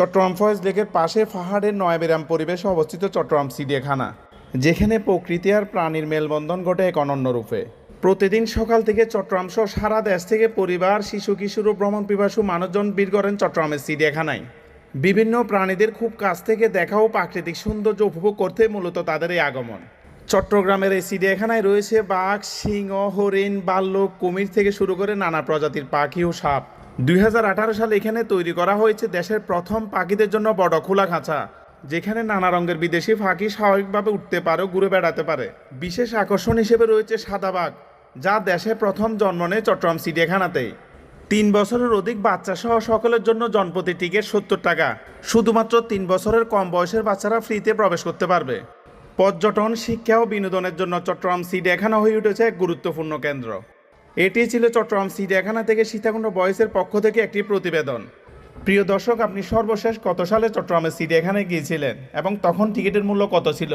চট্টগ্রাম ফয়েজ লেকের পাশে পাহাড়ের নয়াবিরাম পরিবেশে অবস্থিত চট্টগ্রাম চিড়িয়াখানা, যেখানে প্রকৃতি আর প্রাণীর মেলবন্ধন ঘটে এক অনন্য রূপে। প্রতিদিন সকাল থেকে চট্টগ্রাম সহ সারা দেশ থেকে পরিবার, শিশু কিশোর ও ভ্রমণ পিপাসু মানুষজন ভিড় করেন চট্টগ্রামের চিড়িয়াখানায়। বিভিন্ন প্রাণীদের খুব কাছ থেকে দেখা ও প্রাকৃতিক সৌন্দর্য উপভোগ করতে মূলত তাদের এই আগমন। চট্টগ্রামের এই চিড়িয়াখানায় রয়েছে বাঘ, সিংহ, হরিণ বাল্লুক কুমির থেকে শুরু করে নানা প্রজাতির পাখি ও সাপ। দুই হাজার আঠারো সালে এখানে তৈরি করা হয়েছে দেশের প্রথম পাখিদের জন্য বড় খোলা খাঁচা, যেখানে নানা রঙের বিদেশি ফাঁকি স্বাভাবিকভাবে উঠতে পারে ঘুরে বেড়াতে পারে। বিশেষ আকর্ষণ হিসেবে রয়েছে সাদা বাঘ যা দেশে প্রথম জন্ম নেয় চট্টগ্রাম চিড়িয়াখানাতেই তিন বছরের অধিক বাচ্চা সহ সকলের জন্য জনপ্রতি টিকিট সত্তর টাকা। শুধুমাত্র তিন বছরের কম বয়সের বাচ্চারা ফ্রিতে প্রবেশ করতে পারবে। পর্যটন, শিক্ষা ও বিনোদনের জন্য চট্টগ্রাম চিড়িয়াখানা হয়ে উঠেছে এক গুরুত্বপূর্ণ কেন্দ্র। এটি ছিল চট্টগ্রাম চিড়িয়াখানা থেকে সীতাকুণ্ড বয়সের পক্ষ থেকে একটি প্রতিবেদন। প্রিয় দর্শক, আপনি সর্বশেষ কত সালে চট্টগ্রামের চিড়িয়াখানায় গিয়েছিলেন এবং তখন টিকিটের মূল্য কত ছিল?